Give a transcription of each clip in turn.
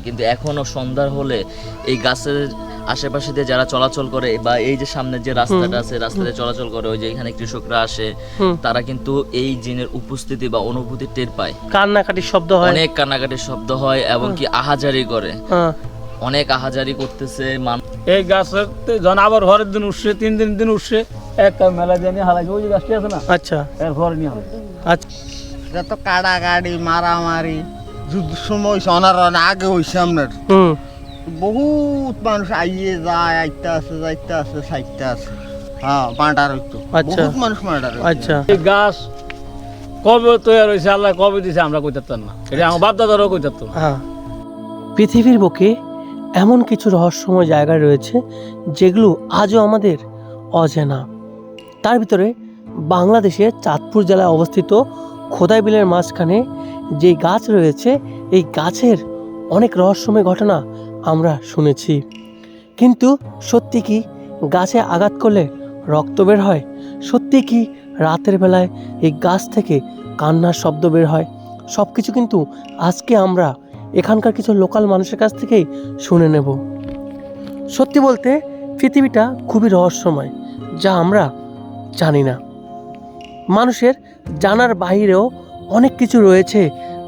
কিন্তু এখনও সন্ধ্যা হলে এই গাছের আশেপাশে দিয়ে যারা চলাচল করে বা এই যে সামনে যে রাস্তাটা আছে রাস্তাতে চলাচল করে ওই যে এখানে কৃষকরা আসে তারা কিন্তু এই জিনের উপস্থিতি বা অনুভূতি টের পায়। কান্নাকাটির শব্দ হয়। অনেক কান্নাকাটির শব্দ হয় এবং কি আহাজারি করে। হ্যাঁ। অনেক আহাজারি করতেছে মান- এই গাছের যখন আবার ঘরের দিন উঠছে তিন দিন দিন উঠছে এক মেলা দিয়ে নিয়ে ওই যে গাছটি আছে না? আচ্ছা। এর ঘরে নিয়ে আচ্ছা। যত কাড়াকাড়ি মারামারি। যুদ্ধের সময় আগে হয়েছে আপনার। হুম। বহুত মানুষ আইয়ে যায় আইতে আছে যাইতে আছে সাইতে আছে। হ্যাঁ মার্ডার হইতো। আচ্ছা। বহুত মানুষ আচ্ছা। এই গাছ কবে তৈরি হয়েছে আল্লাহ কবে দিছে আমরা কই থাকতাম না। এটা আমার বাপ দাদারও কই থাকতো হ্যাঁ। পৃথিবীর বুকে এমন কিছু রহস্যময় জায়গা রয়েছে যেগুলো আজও আমাদের অজানা। তার ভিতরে বাংলাদেশের চাঁদপুর জেলায় অবস্থিত খোদাই বিলের মাঝখানে যে গাছ রয়েছে, এই গাছের অনেক রহস্যময় ঘটনা আমরা শুনেছি। কিন্তু সত্যি কি গাছে আঘাত করলে রক্ত বের হয়? সত্যি কি রাতের বেলায় এই গাছ থেকে কান্নার শব্দ বের হয়? সব কিছু কিন্তু আজকে আমরা এখানকার কিছু লোকাল মানুষের কাছ থেকেই শুনে নেব। সত্যি বলতে, পৃথিবীটা খুবই রহস্যময়, যা আমরা জানি না। মানুষের জানার বাইরেও অনেক কিছু রয়েছে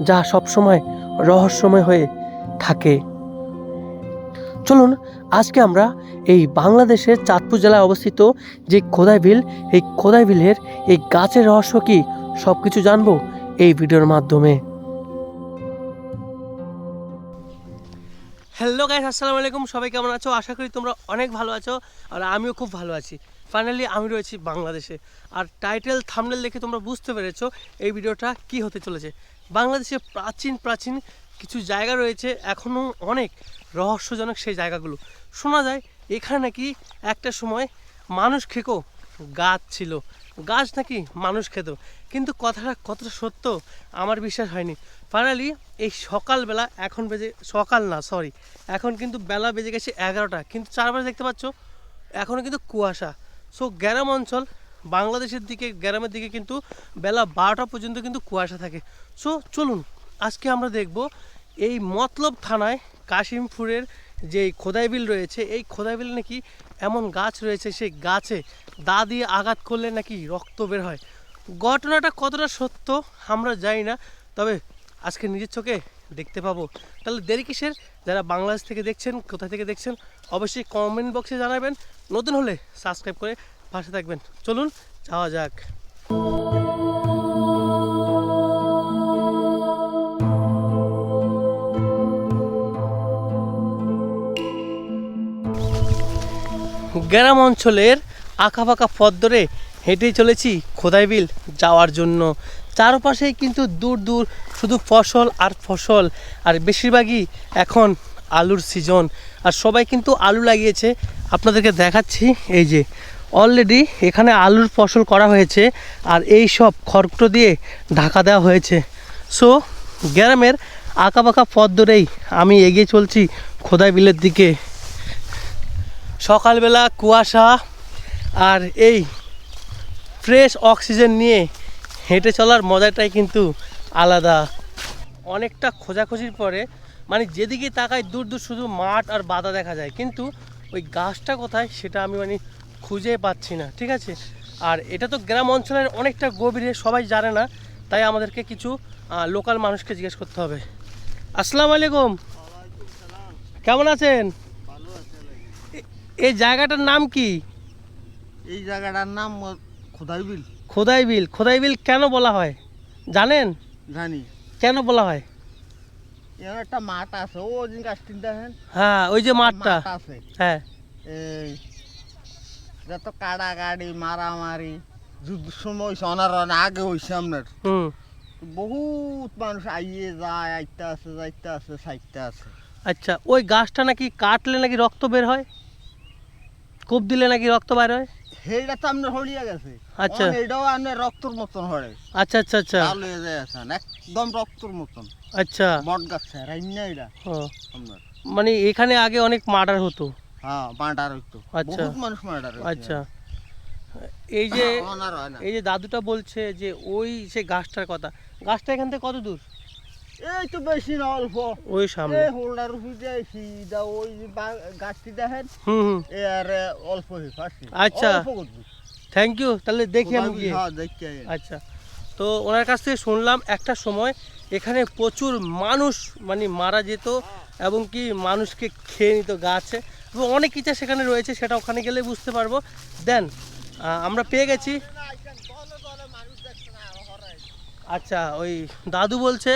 যা সবসময় রহস্যময় হয়ে থাকে। চলুন, আজকে আমরা এই বাংলাদেশের চাঁদপুর জেলায় অবস্থিত যে খোদাই বিল এই খোদাই বিলের এই গাছের রহস্য কি সব কিছু জানব এই ভিডিওর মাধ্যমে। হ্যালো গাইস আসসালামু আলাইকুম। সবাই কেমন আছো? আশা করি তোমরা অনেক ভালো আছো আর আমিও খুব ভালো আছি। ফাইনালি আমি রয়েছি বাংলাদেশে। আর টাইটেল, থামনেল দেখে তোমরা বুঝতে পেরেছ এই ভিডিওটা কি হতে চলেছে। বাংলাদেশে প্রাচীন প্রাচীন কিছু জায়গা রয়েছে, এখনও অনেক রহস্যজনক সেই জায়গাগুলো। শোনা যায়, এখানে নাকি একটা সময় মানুষ খেকো গাছ ছিল। গাছ নাকি মানুষ খেত। কিন্তু কথাটা কতটা সত্য আমার বিশ্বাস হয়নি। ফাইনালি এই সকালবেলা, এখন বেজে, সকাল না সরি এখন কিন্তু বেলা বেজে গেছে এগারোটা। কিন্তু চারপাশে দেখতে পাচ্ছ এখনও কিন্তু কুয়াশা। সো গ্রাম অঞ্চল, বাংলাদেশের দিকে গ্রামের দিকে কিন্তু বেলা বারোটা পর্যন্ত কিন্তু কুয়াশা থাকে। সো চলুন, আজকে আমরা দেখব এই মতলব থানায় কাশিমপুরের যে খোদাই বিল রয়েছে, এই খোদাই বিল নাকি এমন গাছ রয়েছে, সেই গাছে দা দিয়ে আঘাত করলে নাকি রক্ত বের হয়। ঘটনাটা কতটা সত্য আমরা জানি না, তবে আজকে নিজের চোখে দেখতে পাবো। তাহলে দেরি কিসের? যারা বাংলাদেশ থেকে দেখছেন, কোথা থেকে দেখছেন, অবশ্যই কমেন্ট বক্সে জানাবেন। নতুন হলে সাবস্ক্রাইব করে পাশে থাকবেন। চলুন, যাওয়া যাক। গ্রাম অঞ্চলের আঁকা ফাঁকা পথ ধরে হেঁটেই চলেছি খোদাই বিল যাওয়ার জন্য। চারপাশেই কিন্তু দূর দূর শুধু ফসল আর ফসল। আর বেশিরভাগই এখন আলুর সিজন আর সবাই কিন্তু আলু লাগিয়েছে। আপনাদেরকে দেখাচ্ছি, এই যে অলরেডি এখানে আলুর ফসল করা হয়েছে। আর এই সব খড়কুটো দিয়ে ঢাকা দেওয়া হয়েছে। সো গ্রামের আঁকাবাঁকা পথ ধরেই আমি এগিয়ে চলছি খোদাই বিলের দিকে। সকালবেলা কুয়াশা আর এই ফ্রেশ অক্সিজেন নিয়ে হেঁটে চলার মজাটাই কিন্তু আলাদা। অনেকটা খোঁজাখুঁজির পরে মানে যেদিকে তাকায় দূর দূর শুধু মাঠ আর বাদা দেখা যায়। কিন্তু ওই গাছটা কোথায় সেটা আমি মানে খুঁজে পাচ্ছি না, ঠিক আছে? আর এটা তো গ্রাম অঞ্চলের অনেকটা গভীরে, সবাই জানে না। তাই আমাদেরকে কিছু লোকাল মানুষকে জিজ্ঞেস করতে হবে। আসসালামু আলাইকুম। কেমন আছেন? এই জায়গাটার নাম কি? এই জায়গাটার নাম খোদাই বিল খোদাই বিল খোদাই বিল কেন বলা হয়? জানেন? জানি। কেন বলা হয়? এখানে একটা মাঠ আছে ও দিন গাছটি দেখেন? হ্যাঁ ওই যে মাঠটা। আছে। হ্যাঁ। এই যত কাড়াকাড়ি মারামারি যুদ্ধ সময় হয়েছে আগে হয়েছে আপনার। হুম। বহুত মানুষ আইয়ে যায় আইতে আছে যাইতে আছে সাইতে আছে। আচ্ছা ওই গাছটা নাকি কাটলে নাকি রক্ত বের হয়? কোপ দিলে নাকি রক্ত বের হয়? তো আপনার হলিয়া গেছে। আচ্ছা। এটাও আপনার রক্তর মতন আচ্ছা আচ্ছা আচ্ছা। লাল হয়ে যায় আছেন একদম রক্তর মতন। আচ্ছা। বট গাছ রাইনা এটা আপনার। মানে এখানে আগে অনেক মার্ডার হতো। হ্যাঁ মার্ডার হইতো। আচ্ছা। বহুত মানুষ মার্ডার আচ্ছা। এই যে অনার এই যে দাদুটা বলছে যে ওই সে গাছটার কথা। গাছটা এখান থেকে কত দূর? এই তো বেশি না অল্প ওই সামনে এই হোল্ডার উপরে সিধা ওই গাছটি দেখেন হুম আর অল্প হয়ে ফাঁসি আচ্ছা। থ্যাংক ইউ তাহলে দেখি আমি গিয়ে হ্যাঁ আচ্ছা তো ওনার কাছ থেকে শুনলাম একটা সময় এখানে প্রচুর মানুষ মানে মারা যেত এবং কি মানুষকে খেয়ে নিত গাছে এবং অনেক কিছু সেখানে রয়েছে সেটা ওখানে গেলে বুঝতে পারব দেন আমরা পেয়ে গেছি আচ্ছা ওই দাদু বলছে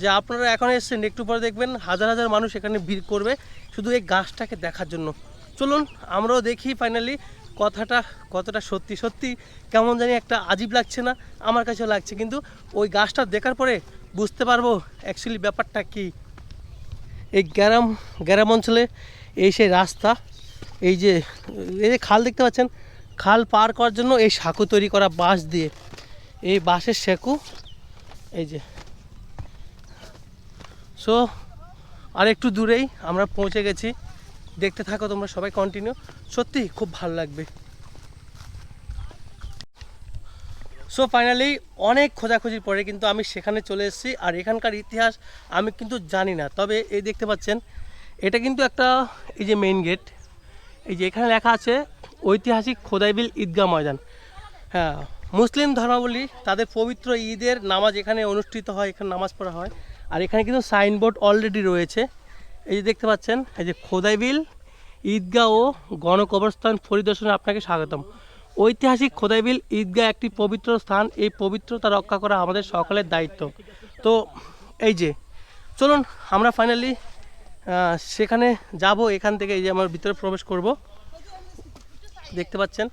যে আপনারা এখন এসেছেন, একটু পরে দেখবেন হাজার হাজার মানুষ এখানে ভিড় করবে শুধু এই গাছটাকে দেখার জন্য। চলুন, আমরাও দেখি ফাইনালি কথাটা কতটা সত্যি। সত্যি কেমন জানি একটা আজীব লাগছে না, আমার কাছেও লাগছে। কিন্তু ওই গাছটা দেখার পরে বুঝতে পারব অ্যাকচুয়ালি ব্যাপারটা কি। এই গ্রাম গ্রাম অঞ্চলে এই সেই রাস্তা, এই যে এই যে খাল দেখতে পাচ্ছেন, খাল পার করার জন্য এই সাঁকু তৈরি করা বাঁশ দিয়ে। এই বাঁশের সেকু, এই যে সো আর একটু দূরেই আমরা পৌঁছে গেছি। দেখতে থাকো তোমরা সবাই কন্টিনিউ সত্যি খুব ভালো লাগবে। সো ফাইনালি অনেক খোঁজাখুঁজির পরে কিন্তু আমি সেখানে চলে এসেছি। আর এখানকার ইতিহাস আমি কিন্তু জানি না। তবে এই দেখতে পাচ্ছেন, এটা কিন্তু একটা এই যে মেইন গেট এই যে এখানে লেখা আছে, ঐতিহাসিক খোদাইবিল ঈদগাহ ময়দান। হ্যাঁ মুসলিম ধর্মাবলী, তাদের পবিত্র ঈদের নামাজ এখানে অনুষ্ঠিত হয়, এখানে নামাজ পড়া হয়। আর এখানে কিন্তু সাইনবোর্ড অলরেডি রয়েছে। এই যে দেখতে পাচ্ছেন, এই যে খোদাইবিল ঈদগাহ ও গণকবরস্থান পরিদর্শনে আপনাকে স্বাগতম। ঐতিহাসিক খোদাইবিল ঈদগাহ একটি পবিত্র স্থান। এই পবিত্রতা রক্ষা করা আমাদের সকলের দায়িত্ব। তো, এই যে, চলুন আমরা ফাইনালি সেখানে যাব। এখান থেকে এই যে আমার ভিতরে প্রবেশ করব। দেখতে পাচ্ছেন,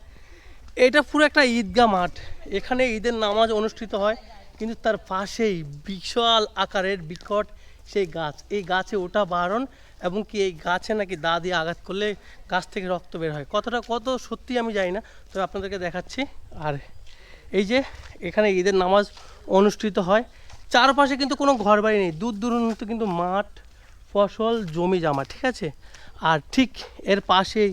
এটা পুরো একটা ঈদগাহ মাঠ। এখানে ঈদের নামাজ অনুষ্ঠিত হয়। কিন্তু তার পাশেই বিশাল আকারের বিকট সেই গাছ। এই গাছে ওটা বারণ এবং কি এই গাছে নাকি দা দিয়ে আঘাত করলে গাছ থেকে রক্ত বের হয়। কতটা, কত সত্যি আমি জানি না, তবে আপনাদেরকে দেখাচ্ছি। আর এই যে এখানে ঈদের নামাজ অনুষ্ঠিত হয়। চারপাশে কিন্তু কোনো ঘর বাড়ি নেই। দূর দূরান্ত কিন্তু মাঠ, ফসল, জমি জামা, ঠিক আছে? আর ঠিক এর পাশেই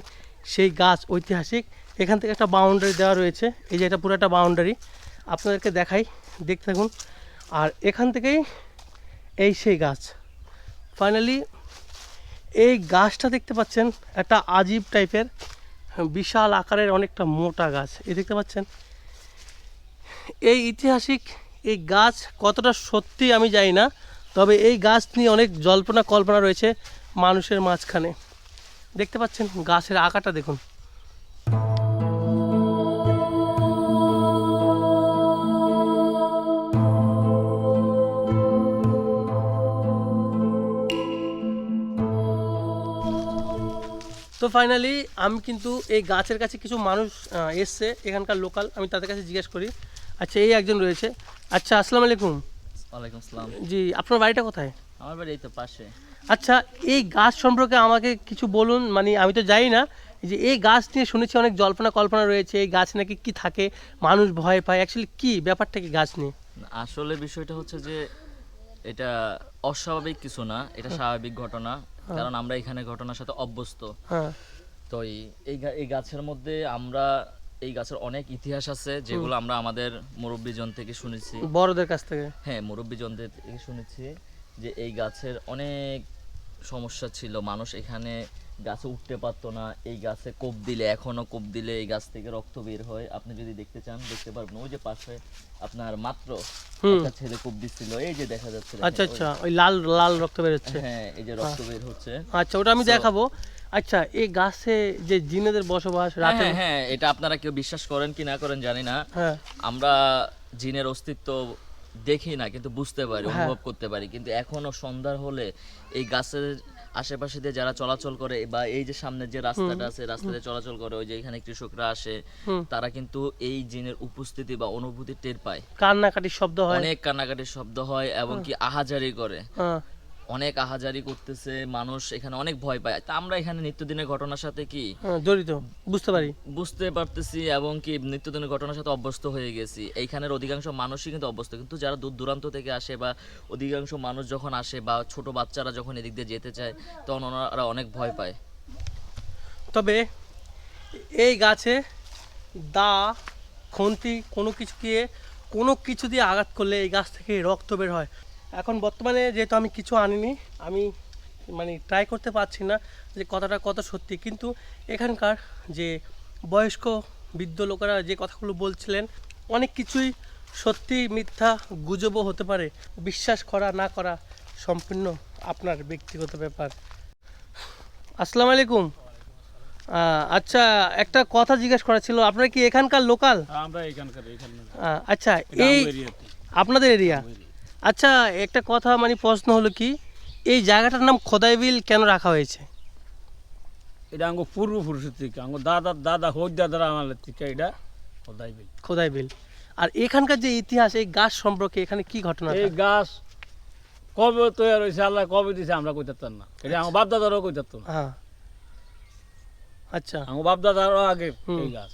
সেই গাছ ঐতিহাসিক। এখান থেকে একটা বাউন্ডারি দেওয়া রয়েছে। এই যে এটা পুরো একটা বাউন্ডারি আপনাদেরকে দেখাই, দেখতে থাকুন। আর এখান থেকেই এই সেই গাছ। ফাইনালি এই গাছটা দেখতে পাচ্ছেন, একটা আজীব টাইপের, বিশাল আকারের অনেকটা মোটা গাছ। এই দেখতে পাচ্ছেন? এই ঐতিহাসিক এই গাছ কতটা সত্যি আমি জানি না, তবে এই গাছ নিয়ে অনেক জল্পনা কল্পনা রয়েছে মানুষের মাঝখানে। দেখতে পাচ্ছেন, গাছের আকারটা দেখুন। তো ফাইনালি আমি কিন্তু এই গাছের কাছে কিছু মানুষ এসছে এখানকার লোকাল আমি তাদের কাছে জিজ্ঞেস করি আচ্ছা এই একজন রয়েছে। আচ্ছা আসসালামু আলাইকুম। ওয়ালাইকুম আসসালাম। জি আপনার বাড়িটা কোথায়? আমার বাড়ি এই তো পাশে। আচ্ছা এই গাছ সম্পর্কে আমাকে কিছু বলুন মানে আমি তো জানি না যে এই গাছ নিয়ে শুনেছি অনেক জল্পনা কল্পনা রয়েছে এই গাছ নাকি কি থাকে মানুষ ভয় পায় অ্যাকচুয়ালি কি ব্যাপারটা কি গাছ নিয়ে? আসলে বিষয়টা হচ্ছে যে এটা অস্বাভাবিক কিছু না এটা স্বাভাবিক ঘটনা। কারণ আমরা এখানে ঘটনার সাথে অভ্যস্ত। হ্যাঁ। তো এই- এই এই গাছের মধ্যে আমরা এই গাছের অনেক ইতিহাস আছে যেগুলো আমরা আমাদের মুরব্বীজন থেকে শুনেছি। বড়দের কাছ থেকে? হ্যাঁ মুরব্বীজনদের থেকে শুনেছি যে এই গাছের অনেক সমস্যা ছিল। মানুষ এখানে গাছে উঠতে পারতো না এই গাছে কোপ দিলে এখনও কোপ দিলে এই গাছ থেকে রক্ত বের হয়। আপনি যদি দেখতে চান দেখতে পারবেন। ওই যে পাশে আপনার মাত্র একটা ছেলে কোপ দিচ্ছিল এই যে দেখা যাচ্ছে আচ্ছা আচ্ছা ওই লাল লাল রক্ত বেরোচ্ছে হ্যাঁ এই যে রক্ত বের হচ্ছে। আচ্ছা ওটা আমি দেখাবো। আচ্ছা এই গাছে যে জিনেদের বসবাস হ্যাঁ, রাতে হ্যাঁ হ্যাঁ এটা আপনারা কেউ বিশ্বাস করেন কি না করেন জানি না। হ্যাঁ। আমরা জিনের অস্তিত্ব দেখি না কিন্তু বুঝতে পারি হ্যাঁ। অনুভব করতে পারি। কিন্তু এখনও সন্ধ্যার হলে এই গাছের আশেপাশে দিয়ে যারা চলাচল করে বা এই যে সামনে যে রাস্তাটা আছে রাস্তাতে চলাচল করে ওই যে এখানে কৃষকরা আসে তারা কিন্তু এই জিনের উপস্থিতি বা অনুভূতি টের পায়। কান্নাকাটির শব্দ হয়। অনেক কান্নাকাটির শব্দ হয় এবং কি আহাজারি করে। হ্যাঁ। অনেক আহাজারি করতেছে মানুষ এখানে অনেক ভয় পায়। তা আমরা এখানে নিত্যদিনের ঘটনার সাথে কি? হ্যাঁ, জড়িত বুঝতে পারি। বুঝতে পারতেছি এবং কি নিত্যদিনের ঘটনার সাথে অভ্যস্ত হয়ে গেছি। এইখানের অধিকাংশ মানুষই কিন্তু অভ্যস্ত কিন্তু যারা দূর দূরান্ত থেকে আসে বা অধিকাংশ মানুষ যখন আসে বা ছোট বাচ্চারা যখন এদিক দিয়ে যেতে চায় তখন ওনারা অনেক ভয় পায়। তবে এই গাছে দা খুন্তি কোনো কিছু দিয়ে কোনো কিছু দিয়ে আঘাত করলে এই গাছ থেকে রক্ত বের হয়। এখন বর্তমানে যেহেতু আমি কিছু আনিনি আমি মানে ট্রাই করতে পারছি না যে কথাটা কত সত্যি। কিন্তু এখানকার যে বয়স্ক বৃদ্ধ লোকেরা যে কথাগুলো বলছিলেন অনেক কিছুই সত্যি মিথ্যা গুজবও হতে পারে। বিশ্বাস করা না করা সম্পূর্ণ আপনার ব্যক্তিগত ব্যাপার। আসসালামু আলাইকুম। আচ্ছা একটা কথা জিজ্ঞেস করা ছিল আপনারা কি এখানকার লোকাল? আমরা এখানকার এখানে আচ্ছা এই আপনাদের এরিয়া আচ্ছা একটা কথা মানে প্রশ্ন হলো কি এই জায়গাটার নাম খোদাইবিল কেন রাখা হয়েছে? এটা আঙ্গ পূর্বপুরুষের থেকে আঙ্গ দাদা দাদা হোজ দাদারা আমাদের থেকে এটা কোথায় বিল খোদাইবিল। আর এখানকার যে ইতিহাস এই গাছ সম্পর্কে এখানে কি ঘটনা এই গাছ কবে তৈরি হয়েছে আল্লাহ কবে দিছে আমরা কই থাকতাম না। এটা আমার বাপ দাদারও কই থাকতো না। হ্যাঁ। আচ্ছা। আমার বাপ দাদারও আগে। এই গাছ।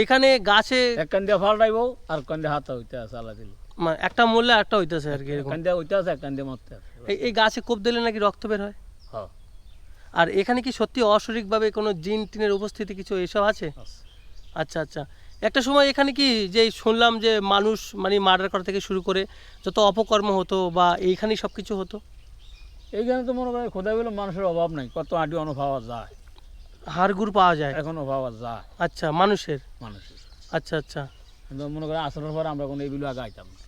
এখানে গাছে এক কান দিয়ে ফাল্টাইব আর কান দিয়ে হাতা হইতে আছে আল্লাহ দিল। মানে একটা মূল্যে একটা হইতেছে আর কি এরকম। কান দিয়ে হইতে আছে এক কান দিয়ে মরতে এই এই গাছে কোপ দিলে নাকি রক্ত বের হয়? হ্যাঁ। আর এখানে কি সত্যি অশরিকভাবে কোনো জিন টিনের উপস্থিতি কিছু এসব আছে। আচ্ছা আচ্ছা। একটা সময় এখানে কি যে শুনলাম যে মানুষ মানে মার্ডার করা থেকে শুরু করে যত অপকর্ম হতো বা এইখানেই সব কিছু হতো? এইখানে তো মনে করেন খোদাই বলে মানুষের অভাব নাই কত আটি অন্য পাওয়া যায়। হাড়গুড় পাওয়া যায়? এখনও পাওয়া যায়। আচ্ছা মানুষের? মানুষের। আচ্ছা আচ্ছা। মনে করেন আসরের পরে আমরা কোনো এগুলো আগে আইতাম না।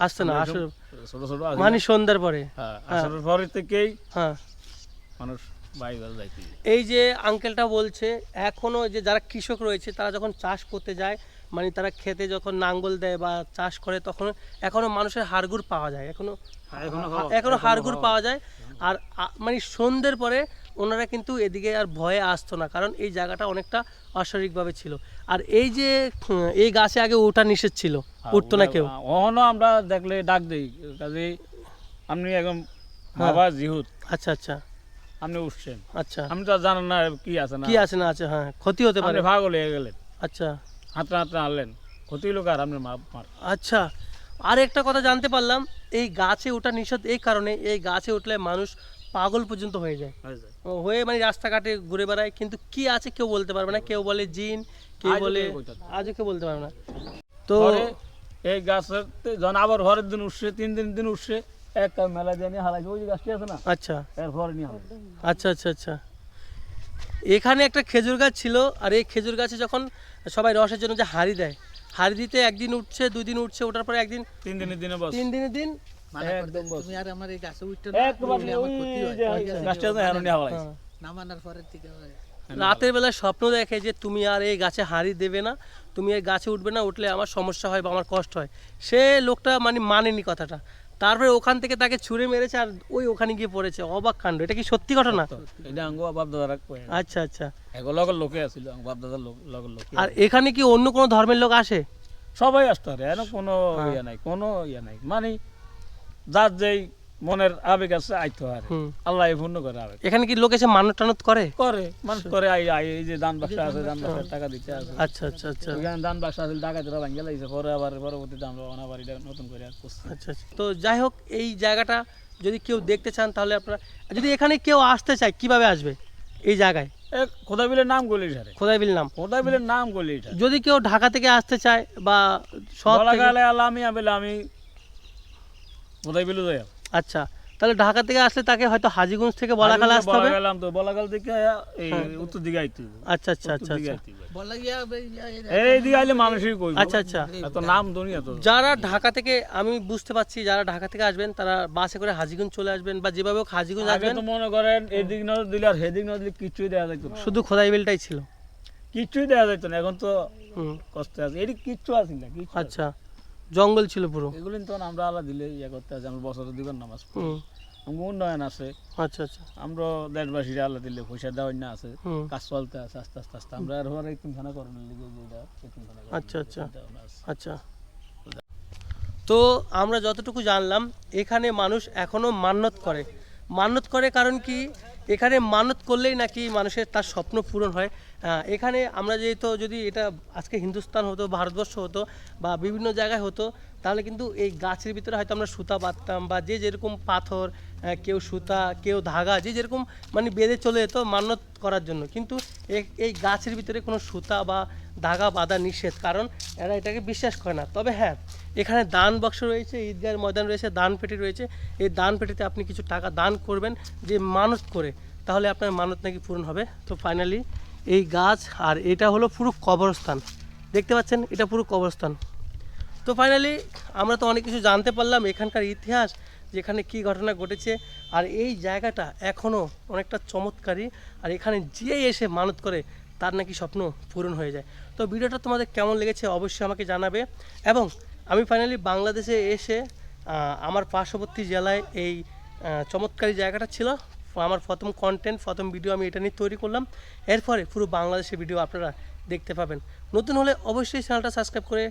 আসছে না আসলে ছোট ছোট মানে সন্ধ্যার পরে। হ্যাঁ হ্যাঁ। আসরের পরে থেকেই হ্যাঁ। মানুষ এই যে আঙ্কেলটা বলছে এখনও যে যারা কৃষক রয়েছে তারা যখন চাষ করতে যায় মানে তারা খেতে যখন নাঙ্গল দেয় বা চাষ করে তখন এখনও মানুষের হাড়গুড় পাওয়া যায়। এখনও হ্যাঁ, এখনও হাড়গুড় পাওয়া পাওয়া যায়। আর মানে সন্ধ্যের পরে ওনারা কিন্তু এদিকে আর ভয়ে আসতো না কারণ এই জায়গাটা অনেকটা অস্বাভাবিকভাবে ছিল। আর এই যে এই গাছে আগে ওঠা নিষেধ ছিল উঠতো না কেউ। অহনো আমরা দেখলে ডাক দেই কাজে আপনি একদম হ্যাঁ। বাবা জিহুদ। আচ্ছা আচ্ছা। আপনি উঠছেন। আচ্ছা। আপনি তো জানেন না কি আছে না কি আছে না আছে হ্যাঁ ক্ষতি হতে পারে। ভাগল হয়ে গেলেন। আচ্ছা। হাতটা হাতটা আনলেন ক্ষতি হলো আর আপনি আচ্ছা আর একটা কথা জানতে পারলাম এই গাছে ওঠা নিষেধ এই কারণে এই গাছে উঠলে মানুষ পাগল পর্যন্ত হয়ে যায়। হয়ে মানে রাস্তাঘাটে ঘুরে বেড়ায় কিন্তু কি আছে কেউ বলতে পারবে না। কেউ বলে জিন কেউ বলে আজও কেউ বলতে পারবে না। তো এই গাছের যখন আবার ঘরের দিন উঠছে তিন দিন দিন উঠছে এক মেলা দিয়ে নিয়ে ওই যে গাছটি আছে না আচ্ছা। এর এরপরে নিয়ে আচ্ছা আচ্ছা আচ্ছা। এখানে একটা খেজুর গাছ ছিল আর এই খেজুর গাছে যখন সবাই রসের জন্য যে হাড়ি দেয় হাড়ি দিতে একদিন উঠছে দুই দিন উঠছে ওঠার পরে একদিন তিন দিনের দিনে তিন দিনের দিন একদম তুমি আর আমার এই গাছে উঠতে না আমার ক্ষতি হয়। গাছটা থেকে রাতের বেলায় স্বপ্ন দেখে যে তুমি আর এই গাছে হাঁড়ি দেবে না তুমি এই গাছে উঠবে না উঠলে আমার সমস্যা হয় বা আমার কষ্ট হয়। সে লোকটা মানে মানেনি কথাটা। তারপরে ওখান থেকে তাকে ছুঁড়ে মেরেছে আর ওই ওখানে গিয়ে পড়েছে। অবাক কাণ্ড। এটা কি সত্যি ঘটনা? এটা আঙ্গ বাপ দাদারা আচ্ছা আচ্ছা। লগের লোকে আছিল বাপ দাদার লোক- লগের লোকে। আর এখানে কি অন্য কোনো ধর্মের লোক আসে? সবাই আসতে পারে কোনো। ইয়ে নাই কোনো ইয়ে নাই। মানে যার যেই মনের আবেগ আছে আইতে হুম। আল্লাহ পূর্ণ করে আবেগ। এখানে কি লোক এসে মানত টানত করে? করে মানুষ করে আই আই এই যে দান বাক্স আছে দান বাক্সের টাকা দিতে আছে। আচ্ছা আচ্ছা আচ্ছা। ওইখানে দান বাক্স আছে টাকা দিতে ভাঙ্গে লাগছে পরে আবার পরবর্তীতে আমরা অনাবার এটা নতুন করে আচ্ছা আচ্ছা। তো যাই হোক এই জায়গাটা যদি কেউ দেখতে চান তাহলে আপনারা যদি এখানে কেউ আসতে চায় কীভাবে আসবে এই জায়গায়? এ খোদাই বিলের নাম গলি সারে খোদাইবিল নাম। খোদাই বিলের নাম গলি যদি কেউ ঢাকা থেকে আসতে চায় বা সব আমি আমি যাই আচ্ছা তাহলে ঢাকা থেকে আসলে তাকে হয়তো হাজিগঞ্জ থেকে বলাকালে আসতে হবে? গেলাম তো বলাগাল থেকে এই উত্তর দিকে আইতে আচ্ছা আচ্ছা আচ্ছা আচ্ছা। এই দিকে আইলে মানুষই কই আচ্ছা আচ্ছা। এত নাম দুনিয়া তো। যারা ঢাকা থেকে আমি বুঝতে পারছি যারা ঢাকা থেকে আসবেন তারা বাসে করে হাজিগঞ্জ চলে আসবেন বা যেভাবে হোক হাজিগঞ্জ আসবেন। তো মনে করেন এদিক নজর দিলে আর হেদিক নজর দিলে কিচ্ছুই দেওয়া যাইতো না। শুধু খোদাইবিলটাই ছিল। কিচ্ছুই দেওয়া যাইতো না এখন তো হুম। কষ্ট আছে। এদিক কিচ্ছু আছে না আচ্ছা। জঙ্গল ছিল পুরো। না। এগুলি তো আমরা আল্লাহ দিলে ইয়ে করতে আছে আমরা বছর দিবেন নামাজ পড়ি। হুম। আমার উন্নয়ন আছে। আচ্ছা আচ্ছা। আমরা দেশবাসীরা আল্লাহ দিলে পয়সা দেওয়ার না আছে। কাজ চলতে আছে আস্তে আস্তে আস্তে। আমরা আর হওয়ার একটুখানা করানোর লিগে যেটা আচ্ছা, আচ্ছা। দেওয়া। আচ্ছা। তো আমরা যতটুকু জানলাম এখানে মানুষ এখনও মান্যত করে। মান্যত করে কারণ কি? এখানে মানত করলেই নাকি মানুষের তার স্বপ্ন পূরণ হয়। এখানে আমরা যেহেতু যদি এটা আজকে হিন্দুস্তান হতো, ভারতবর্ষ হতো বা বিভিন্ন জায়গায় হতো, তাহলে কিন্তু এই গাছের ভিতরে হয়তো আমরা সুতা বাঁধতাম বা যে যেরকম পাথর কেউ সুতা, কেউ ধাগা, যে যেরকম মানে বেঁধে চলে যেত মান্যত করার জন্য। কিন্তু এই গাছের ভিতরে কোনো সুতা বা ধাগা বাঁধা নিষেধ, কারণ এরা এটাকে বিশ্বাস করে না। তবে হ্যাঁ এখানে দান বাক্স রয়েছে, ঈদগাহের ময়দান রয়েছে, দান পেটি রয়েছে। এই দান পেটিতে আপনি কিছু টাকা দান করবেন যে মানত করে, তাহলে আপনার মানত নাকি পূরণ হবে। তো ফাইনালি এই গাছ আর এটা হলো পুরো কবরস্থান। দেখতে পাচ্ছেন, এটা পুরো কবরস্থান। তো ফাইনালি আমরা তো অনেক কিছু জানতে পারলাম এখানকার ইতিহাস, যেখানে কি ঘটনা ঘটেছে, আর এই জায়গাটা এখনও অনেকটা চমৎকারী, আর এখানে যে এসে মানত করে তার নাকি স্বপ্ন পূরণ হয়ে যায়। তো ভিডিওটা তোমাদের কেমন লেগেছে অবশ্যই আমাকে জানাবে, এবং আমি ফাইনালি বাংলাদেশে এসে আমার পার্শ্ববর্তী জেলায় এই চমৎকারী জায়গাটা ছিল। আমার প্রথম কন্টেন্ট প্রথম ভিডিও আমি এটা নিয়ে তৈরি করলাম। এরপরে পুরো বাংলাদেশের ভিডিও আপনারা দেখতে পাবেন। নতুন হলে অবশ্যই চ্যানেলটা সাবস্ক্রাইব করে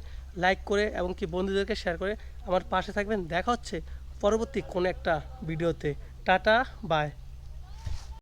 লাইক করে এবং কি বন্ধুদেরকে শেয়ার করে আমার পাশে থাকবেন। দেখা হচ্ছে পরবর্তী কোনো একটা ভিডিওতে টাটা বাই